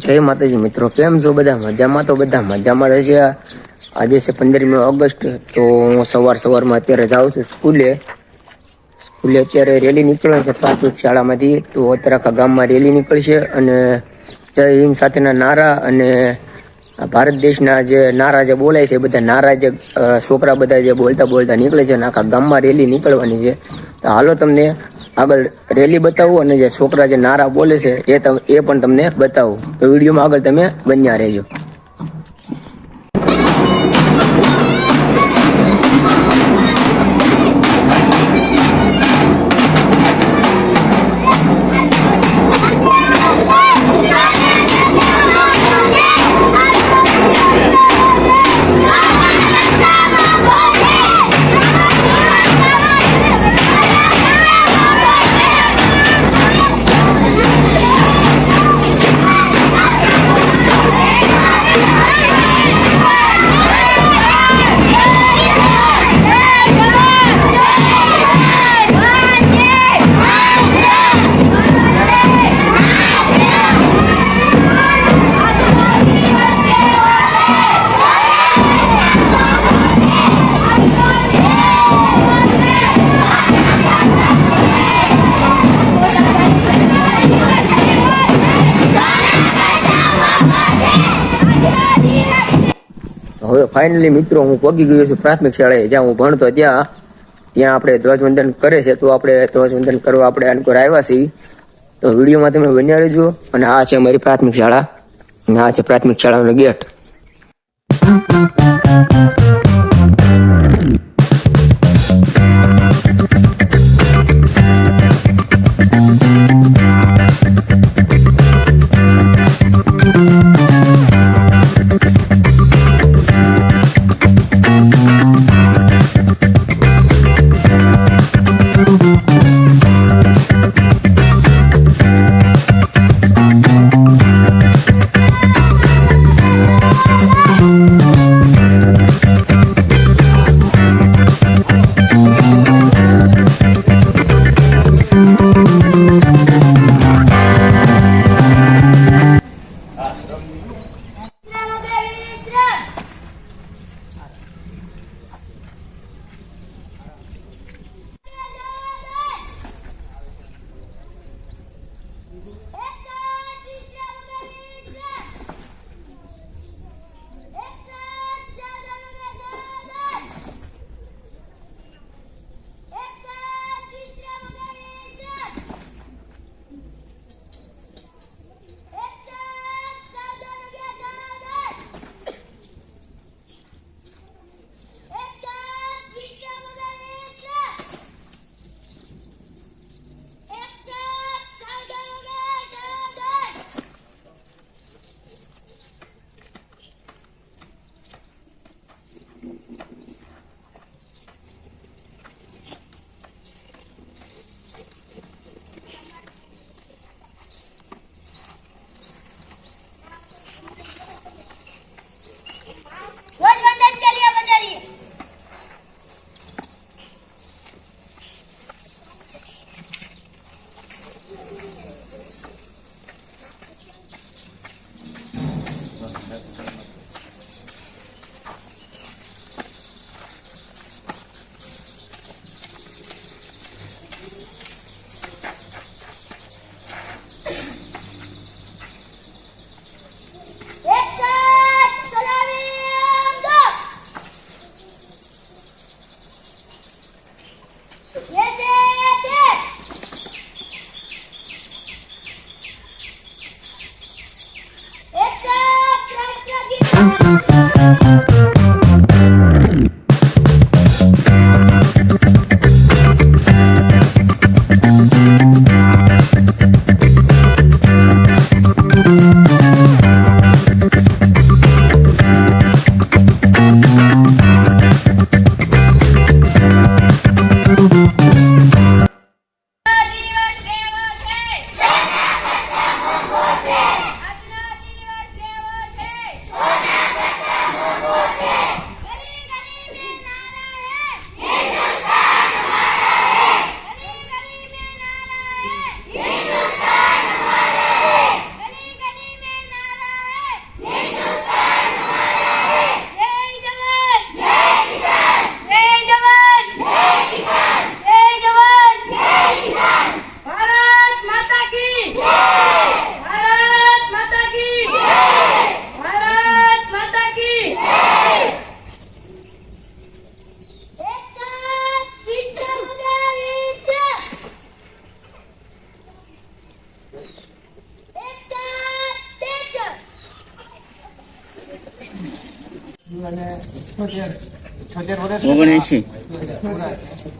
જય માતાજી મિત્રો, કેમ છો બધા? મજામાં તો બધા મજામાં રહેશે આજે છે પંદરમી ઓગસ્ટ, તો હું સવાર સવારમાં અત્યારે જાઉં છું સ્કૂલે. સ્કૂલે અત્યારે રેલી નીકળે છે પ્રાથમિક શાળામાંથી, તો અત્યારે આખા ગામમાં રેલી નીકળશે અને જય હિન્દ સાથેના નારા અને ભારત દેશના જે નારા જે બોલાય છે બધા નારા જે છોકરા બધા જે બોલતા બોલતા નીકળે છે અને આખા ગામમાં રેલી નીકળવાની છે. તો હાલો તમને આગળ રેલી બતાવું અને જે છોકરા જે નારા બોલે છે એ એ પણ તમને બતાવું. તો વિડીયોમાં આગળ તમે બન્યા રહેજો. ફાઇનલી મિત્રો, હું પગી ગયો છું પ્રાથમિક શાળાએ. જ્યાં હું ભણતો ત્યાં ત્યાં આપણે ધ્વજવંદન કરે છે. તો આપણે ધ્વજવંદન કરવા આપણે અનુકૂળ આવ્યા છીએ. તો વિડીયોમાં તમે બન્યા રહેજો. અને આ છે અમારી પ્રાથમિક શાળા. અને આ છે પ્રાથમિક શાળાનો ગેટ.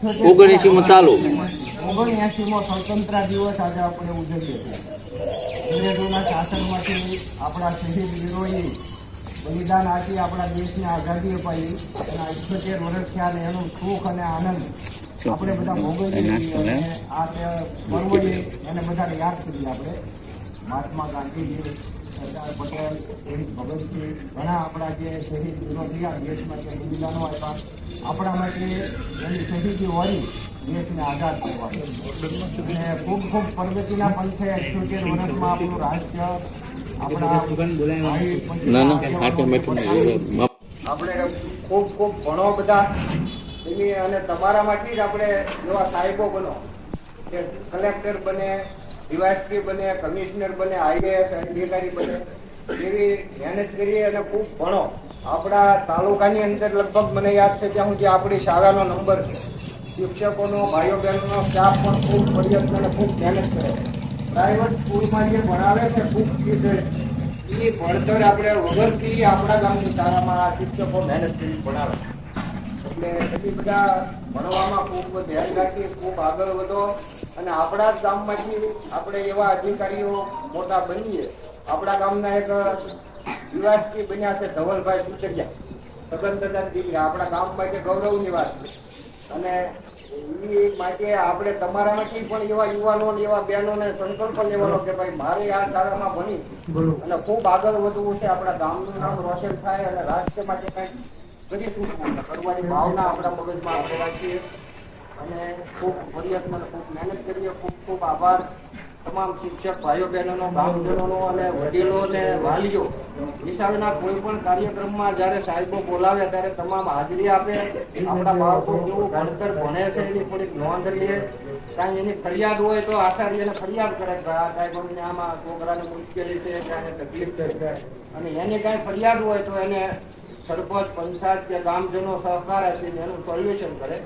ઓગણએંશી માં ચાલુ. ઓગણએંશીમો સ્વતંત્ર દિવસ આજે આપણે ઉજવીએ છીએ. અંગ્રેજોના શાસનમાંથી આપણા શહીદ વિરોહી બલિદાન આપી આપણા દેશને આઝાદી અપાવી અને ઇઠ્ઠોતેર વર્ષ થયા અને એનું સુખ અને આનંદ આપણે બધા ભોગવીએ અને આ પર્વને એને બધાને યાદ કરીએ આપણે. મહાત્મા ગાંધીજી સરદાર પટેલ શહીદ ભગતસિંહ ઘણા આપણા જે શહીદ વીરો થયા દેશમાં જે બલિદાનો આપ્યા આપણા માટે એની શહીદી વળી દેશને આઝાદ કરવા અને ખૂબ ખૂબ પ્રગતિના પંથે અઠ્યોતેર વર્ષમાં આપણું રાજ્ય આપણા આપણે ખૂબ ખૂબ ભણો બધા એની અને તમારામાંથી જ આપણે એવા સાહેબો બનો. કલેક્ટર બને, ડીવાયસપી બને, કમિશનર બને, આઈએએસ અધિકારી બને, એવી મહેનત કરીએ અને ખૂબ ભણો. આપણા તાલુકાની અંદર લગભગ મને યાદ છે ત્યાં સુધી આપણી શાળાનો નંબર છે. શિક્ષકોનો ભાઈઓ બહેનોનો સ્ટાફ પણ ખૂબ પ્રયત્ન અને ખૂબ મહેનત કરે પ્રાઇવેટ સ્કૂલમાં જે ભણાવે છે, ખૂબ ફી છે. એ ભણતર આપણે વગરથી આપણા ગામની શાળામાં આ શિક્ષકો મહેનત કરી ભણાવે એટલે બધા ભણવામાં ખૂબ ધ્યાન રાખી ખૂબ આગળ વધો અને આપણા જ ગામમાંથી આપણે એવા અધિકારીઓ મોટા બનીએ. આપણા ગામના એક બન્યા છે ધવલભાઈ સુચરિયા આપણા ગામ માટે ગૌરવની વાત છે. અને એ માટે આપણે તમારામાંથી પણ એવા યુવાનો એવા બહેનો ને સંકલ્પ લેવાનો કે ભાઈ મારે આ શાળામાં ભણી અને ખૂબ આગળ વધવું છે. આપણા ગામનું નામ રોશન થાય અને રાષ્ટ્ર માટે કંઈક ભાવના આપણા મગજમાં રાખીએ અને ખૂબ પ્રયત્ન ખૂબ મહેનત કરીએ ખૂબ ખૂબ આભાર. તમામ શિક્ષક ભાઈઓ બહેનોનો ગામજનોનો અને વડીલો અને વાલીઓ કોઈ પણ કાર્યક્રમમાં જ્યારે સાહેબો બોલાવે ત્યારે તમામ હાજરી આપે. આપણા બાળકો ભણતર ભણે છે એની થોડીક નોંધ કાંઈ એની ફરિયાદ હોય તો આચાર્યને ફરિયાદ કરે કે આ અમને આમાં છોકરાને મુશ્કેલી છે કે તકલીફ છે. અને એની કાંઈ ફરિયાદ હોય તો એને સરપંચ, પંચાયત કે ગામજનો સહકાર આપીને એનું સોલ્યુશન કરે,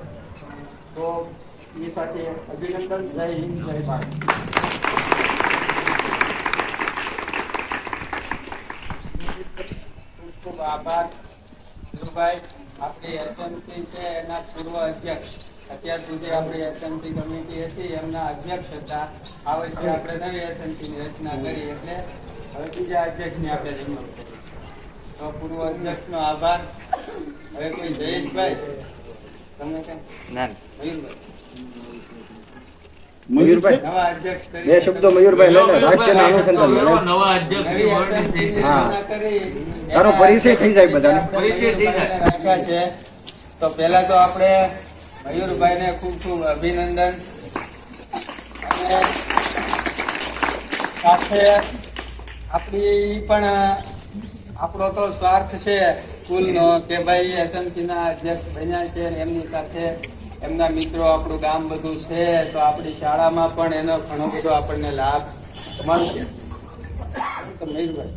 તો એ સાથે અભિનંદન. જય હિન્દ, જય ભારત. ખૂબ ખૂબ આભાર. ધીરુભાઈ, આપણી એસએમસી છે, એના પૂર્વ અધ્યક્ષ. અત્યાર સુધી આપણી એસએમસી કમિટી હતી, એમના અધ્યક્ષ હતા. આ વર્ષે આપણે નવી એસએમસીની રચના કરી, એટલે હવે બીજા અધ્યક્ષની આપણે નિમણૂક કરી આભાર. હવે કોઈ જયેશભાઈ તમે કેમ ના. મયુરભાઈ. નવા અધ્યક્ષ બે શબ્દો મયુરભાઈ લઈને રાષ્ટ્રના અનુસંધાન નવા અધ્યક્ષ નવી SMC ની હા. તારો પરિચય થઈ જાય બધાને. પરિચય થઈ જાય. છે. તો પહેલા તો આપણે મયુરભાઈને ખૂબ ખૂબ અભિનંદન. અને સાથે આપણી પણ આપણો તો સ્વાર્થ છે. સ્કૂલનો કે ભાઈ એસએમસીના અધ્યક્ષ બન્યા છે એમની સાથે એમના મિત્રો, આપણું ગામ બધું છે, તો આપણી શાળામાં પણ એનો ઘણો બધો આપણને લાભ મળશે. તો મયુરભાઈ.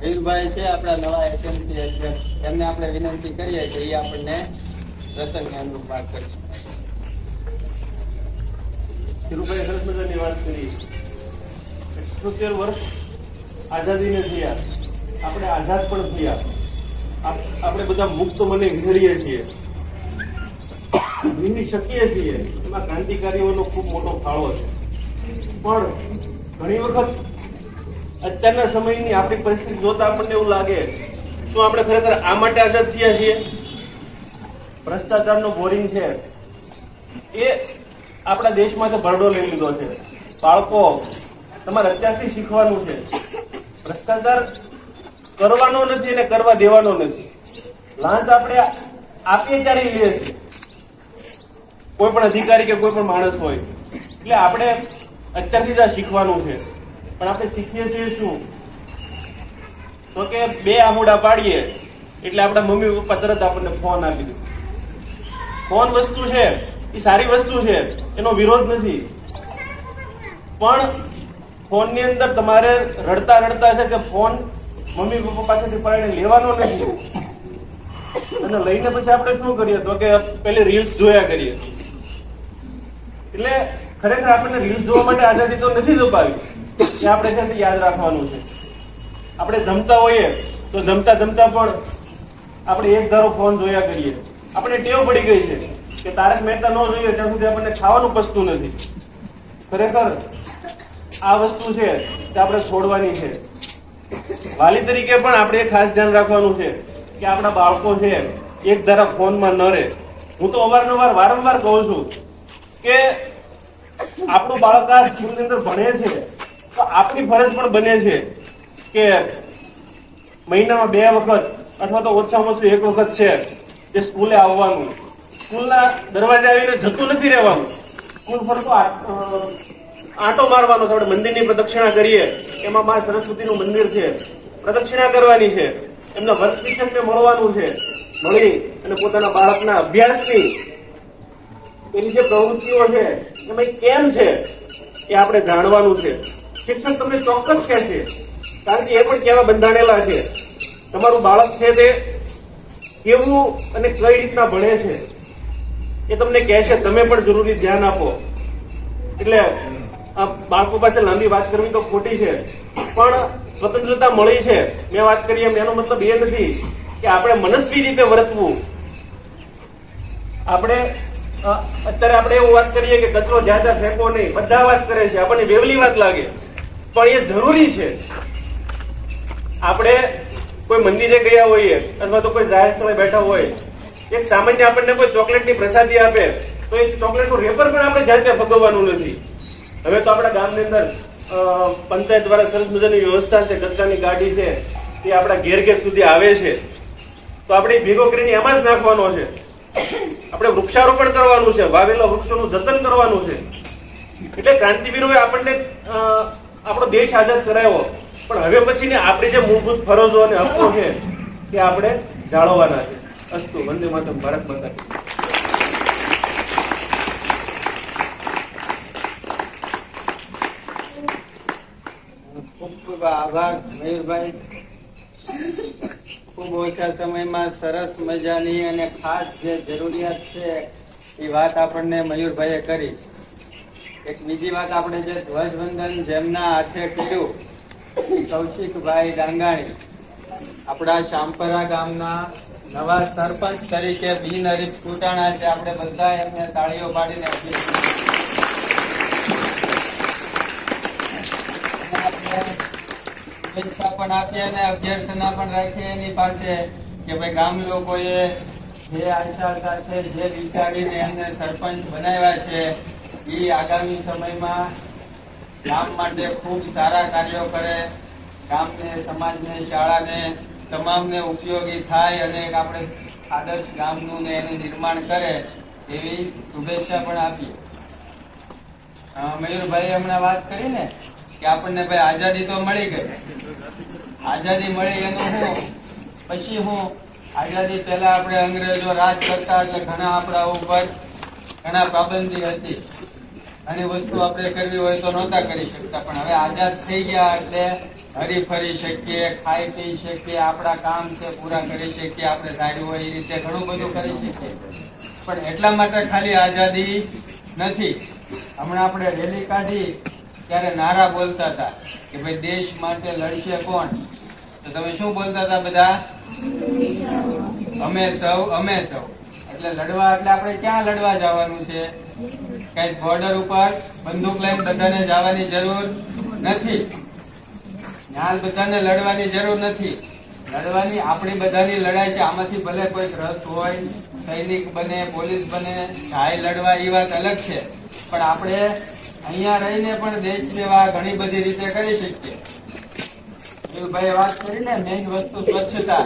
મયુરભાઈ છે આપણા નવા એસએમસી અધ્યક્ષ. એમને આપણે વિનંતી કરીએ કે એ આપણને પ્રસંગને અનુભવ કરીશું ધીરુભાઈ, સરસ મજાની વાત કરી. અઠ્યોતેર વર્ષ આઝાદીને થયા. આપણે આઝાદ પણ થયા. આપ- આપણે બધા મુક્ત મને વિહરીએ છીએ. વિહરી શકીએ છીએ. એમાં ક્રાંતિકારીઓનો ખૂબ મોટો ફાળો છે. પણ ઘણી વખત અત્યારના સમયની આપણી પરિસ્થિતિ જોતા આપણને એવું લાગે, શું આપણે ખરેખર આ માટે આઝાદ થયા છીએ? ભ્રષ્ટાચારનો બોરિંગ છે. એ આપણા દેશમાંથી ભરડો લઈ લીધો છે. બાળકો, તમારે અત્યારથી શીખવાનું છે. ભ્રષ્ટાચાર કરવાનો નથી અને કરવા દેવાનો નથી. લાંચ આપણે આપીએ ત્યારે લઈએ છીએ. કોઈ પણ અધિકારી કે કોઈ પણ માણસ હોય. એટલે આપણે અત્યારથી જ આ શીખવાનું છે. પણ આપણે શીખીએ છીએ શું? તો કે બે આમુડા પાડીએ, એટલે આપણા મમ્મી પપ્પા તરત આપણને ફોન આપી દે. ફોન વસ્તુ છે, એ સારી વસ્તુ છે, એનો વિરોધ નથી. પણ ફોનની અંદર તમારે રડતા રડતા છે કે ફોન મમ્મી પપ્પા પાસેથી પાડીને લેવાનો નથી અને લઈને પછી આપણે શું કરીએ? તો કે પેલી રીલ્સ જોયા કરીએ. એટલે ખરેખર આપણને રીલ્સ જોવા માટે આઝાદી તો નથી જ અપાવી. કે આપણે છે યાદ રાખવાનું છે. આપણે જમતા હોઈએ તો જમતા જમતા પણ આપણે એક ધારો ફોન જોયા કરીએ. આપણે ટેવ પડી ગઈ છે કે તારક મહેતા ન જોઈએ ત્યાં સુધી આપણને ખાવાનું પસતું નથી. ખરેખર આ વસ્તુ છે તે આપણે છોડવાની છે. વાલી તરીકે પણ આપણે ખાસ ધ્યાન રાખવાનું છે કે આપણા બાળકો છે એક ધારા ફોનમાં ન રહે. હું તો અવારનવાર, વારંવાર કહું છું કે આપણું બાળક આ સ્કૂલની અંદર ભણે છે, તો આપણી ફરજ પણ બને છે કે મહિનામાં બે વખત અથવા તો ઓછામાં ઓછું એક વખત છે એ સ્કૂલે આવવાનું. સ્કૂલના દરવાજે આવીને જતું નથી રહેવાનું. સ્કૂલ ફરતો આંટો મારવાનો છે. આપણે મંદિરની પ્રદક્ષિણા કરીએ. એમાં મા સરસ્વતીનું મંદિર છે. પ્રદક્ષિણા કરવાની છે. એમના વર્ક શિક્ષકને મળવાનું છે. મળી અને પોતાના બાળકના અભ્યાસની એની જે પ્રવૃત્તિઓ છે, એમાં કેમ છે એ આપણે જાણવાનું છે. શિક્ષક તમને ચોક્કસ કહે છે. કારણ કે એ પણ કેવા બંધાણેલા છે. તમારું બાળક છે તે કેવું અને કઈ રીતના ભણે છે એ તમને કહેશે તમે પણ જરૂરી ધ્યાન આપો. એટલે બાળકો પાસે લાંબી વાત કરવી તો ખોટી છે, પણ સ્વતંત્રતા મળી છે. મેં વાત કરી એમ, એનો મતલબ એ નથી કે આપણે મનસ્વી રીતે વર્તવું. આપણે અત્યારે આપણે એવું વાત કરીએ કે કચરો જ્યાં ત્યાં ફેંકો નહીં, બધા વાત કરે છે, આપણને વેવલી વાત લાગે. પણ એ જરૂરી છે. આપણે કોઈ મંદિરે ગયા હોઈએ, અથવા તો કોઈ જાહેર સ્થળે બેઠા હોય, એક સામાન્ય આપણને કોઈ ચોકલેટની પ્રસાદી આપે, તો એ ચોકલેટનું રેપર પણ આપણે જાતે ભગવવાનું નથી. હવે તો આપણા ગામની અંદર પંચાયત દ્વારા સરસ મજાની વ્યવસ્થા છે, કચરાની ગાડી છે, તે આપણા ઘેર ઘેર સુધી આવે છે. તો આપણે ભેગો કરીને એમાં જ નાખવાનો છે. આપણે વૃક્ષારોપણ કરવાનું છે, વાવેલા વૃક્ષોનું જતન કરવાનું છે. એટલે ક્રાંતિવીરોએ આપણને આપણો દેશ આઝાદ કરાયો પણ હવે પછીની આપણી જે મૂળભૂત ફરજો અને હકો છે, તે આપણે જાળવવાના છે. અસ્તુ, વંદે માતમ ભારત માતા કી જય. ખૂબ આભાર, મયુરભાઈ. ખૂબ ઓછા સમયમાં સરસ મજાની અને ખાસ જે જરૂરિયાત છે એ વાત આપણને મયુરભાઈએ કરી. એક બીજી વાત આપણે જે ધ્વજવંદન જેમના હાથે કર્યું કૌશિકભાઈ ડાંગાણી આપણા શામપરા ગામના નવા સરપંચ તરીકે બિનહરીફ ચૂંટાણા છે. આપણે બધા એમને તાળીઓ પાડીને આપીએ શુભેચ્છા પણ આપીએ અને અભ્યર્થના પણ રાખીએ એની પાસે કે ભાઈ ગામ લોકોએ જે આશા સાથે, જે વિચારીને એમને સરપંચ બનાવ્યા છે, એ આગામી સમયમાં ગામ માટે ખૂબ સારા કાર્યો કરે. ગામને, સમાજને, શાળાને તમામને ઉપયોગી થાય અને આપણે આદર્શ ગામનું ને એનું નિર્માણ કરે એવી શુભેચ્છા પણ આપીએ. મયુરભાઈ હમણાં વાત કરી ને? કે આપણને ભાઈ આઝાદી તો મળી ગઈ. આઝાદી મળી એનું શું? પછી હું આઝાદી પહેલા આપણે અંગ્રેજો રાજ કરતા એટલે ઘણા આપણા ઉપર ઘણા પાબંદી હતી. ઘણી વસ્તુ આપણે કરવી હોય તો નહોતા કરી શકતા, પણ હવે આઝાદ થઈ ગયા એટલે હરી ફરી શકીએ, ખાઈ પી શકીએ, આપણા કામ છે પૂરા કરી શકીએ, આપણે સારી હોય એ રીતે ઘણું બધું કરી શકીએ. પણ એટલા માટે ખાલી આઝાદી નથી. હમણાં આપણે રેલી કાઢી ત્યારે નારા બોલતા હતા કે ભાઈ દેશ માટે લડશે કોણ? તો તમે શું બોલતા હતા બધા? અમે સૌ અમે સૌ. એટલે લડવા, એટલે આપણે ક્યાં લડવા જવાનું છે? કઈ બોર્ડર ઉપર બંદૂક લઈને બધાને જવાની જરૂર નથી. હાલ બધાને લડવાની જરૂર નથી. લડવાની આપણી બધાની લડાઈ છે. આમાંથી ભલે કોઈ રસ હોય, સૈનિક બને, પોલીસ બને જાય લડવા એ વાત અલગ છે. પણ આપણે અહીંયા રહીને પણ દેશ સેવા ઘણી બધી રીતે કરી શકીએ. ભાઈ વાત કરીને મેઇન વસ્તુ સ્વચ્છતા.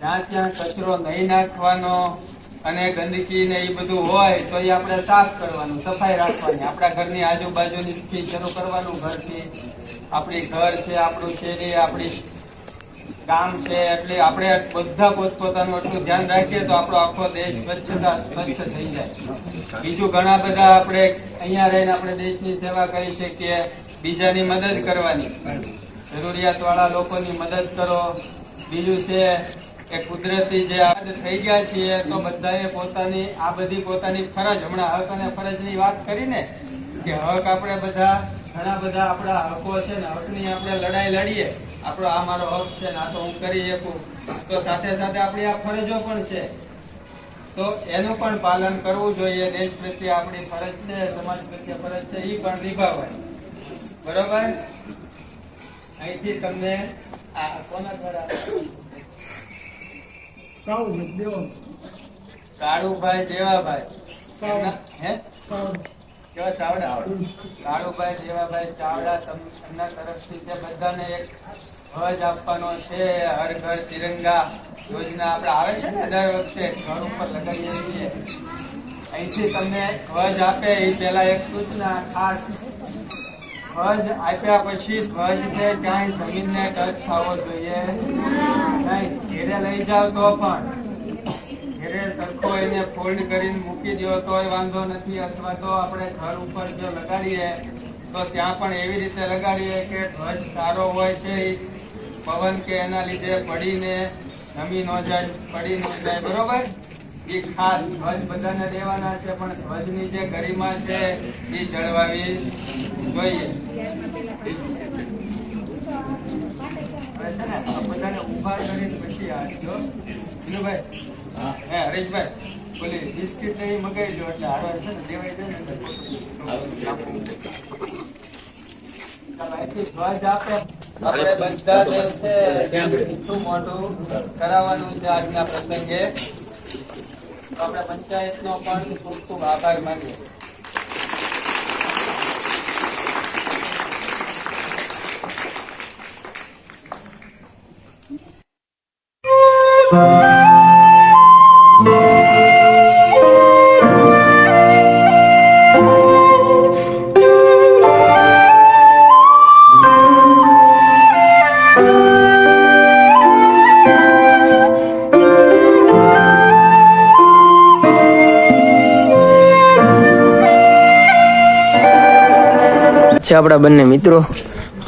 જ્યાં ત્યાં કચરો નહીં નાખવાનો અને ગંદકી ને એ બધું હોય તો એ આપણે સાફ કરવાનું, સફાઈ રાખવાની. આપણા ઘરની આજુબાજુની શરૂ કરવાનું. ઘરથી આપણી ઘર છે, આપણું શેરી આપણી ગામ છે એટલે આપણે બધા પોતપોતાનું એટલું ધ્યાન રાખીએ તો આપણો આખો દેશ સ્વચ્છતા સ્વચ્છ થઈ જાય. બીજું ઘણા બધા આપણે અહીંયા રહીને આપણે દેશની સેવા કરી શકીએ, બીજાની મદદ કરવાની. જરૂરિયાત વાળા લોકોની મદદ કરો. બીજું છે કે કુદરતી જે આદ થઈ ગયા છીએ તો બધાએ પોતાની આ બધી પોતાની ફરજ, હમણાં હક અને ફરજની વાત કરી ને કે હક આપણે બધા ઘણા બધા આપણા હકો છે ને હકની આપણે લડાઈ લડીએ. આપણો આ મારો હક છે ના આ તો હું કરી શકું. તો સાથે સાથે આપણી આ ફરજો પણ છે. તો એનું પણ પાલન કરવું જોઈએ. દેશ પ્રત્યે આપણી ફરજ છે સમાજ પ્રત્યે ફરજ છે એ પણ નિભાવાય બરોબર? અહીંથી તમને આ કોના દ્વારા? કાળુભાઈ દેવાભાઈ. હે? કેવા ચાવડા કાળુભાઈ દેવાભાઈ, ચાવડા તમને તરફથી જે બધાને એક ધ્વજ આપવાનો છે, હર ઘર તિરંગા યોજના આપણે આવે છે ને દર વખતે ઘર ઉપર લગાવીએ છીએ. અહીંથી તમને ધ્વજ આપે, એ પહેલા એક સૂચના ખાસ. ધ્વજ આપ્યા પછી ધ્વજ છે ક્યાંય જમીનને ટચ થવો જોઈએ નહીં. ઘેરે લઈ જાવ તો પણ. ઘેરે સરખો એને ફોલ્ડ કરીને મૂકી દો તોય વાંધો નથી. અથવા તો આપણે ઘર ઉપર જો લગાડીએ, તો ત્યાં પણ એવી રીતે લગાડીએ કે ધ્વજ સારો હોય છે પવન કે એના લીધે પડીને નમી ન જાય પડી ન જાય બરોબર? એ ખાસ ધ્વજ બધાને દેવાના છે, પણ ધ્વજની જે ગરિમા છે એ જળવાવી જોઈએ. બધાને ઊભા કરીને પછી આપજો વિનુભાઈ હે. હરેશભાઈ બોલી બિસ્કિટ ને મગાવી દો એટલે હાડવા છે ને દેવાઈ જાય ને એટલે ચાલો, અહીંથી ધ્વજ આપણે બધા જે છે મીઠું મોઢું કરાવવાનું છે આજના પ્રસંગે. તો આપણે પંચાયતનો પણ ખૂબ ખૂબ આભાર માનીએ. છે આપણા બંને મિત્રો.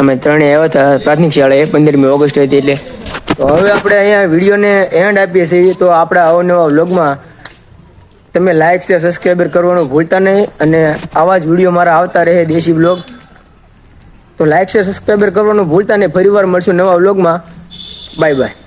અમે ત્રણેય આવ્યા હતા. પ્રાથમિક શાળાએ પંદરમી ઓગસ્ટ હતી એટલે. તો હવે આપણે અહીંયા વિડીયોને એન્ડ આપીએ છીએ. તો આપણા અવનવા વ્લોગમાં તમે લાઇક છે સબસ્ક્રાઈબર કરવાનું ભૂલતા નહીં અને આવા જ વીડિયો મારા આવતા રહે દેશી બ્લોગ તો લાઇક છે સબસ્ક્રાઈબર કરવાનું ભૂલતા નહીં. ફરીવાર મળશું નવા વ્લોગમાં. Bye bye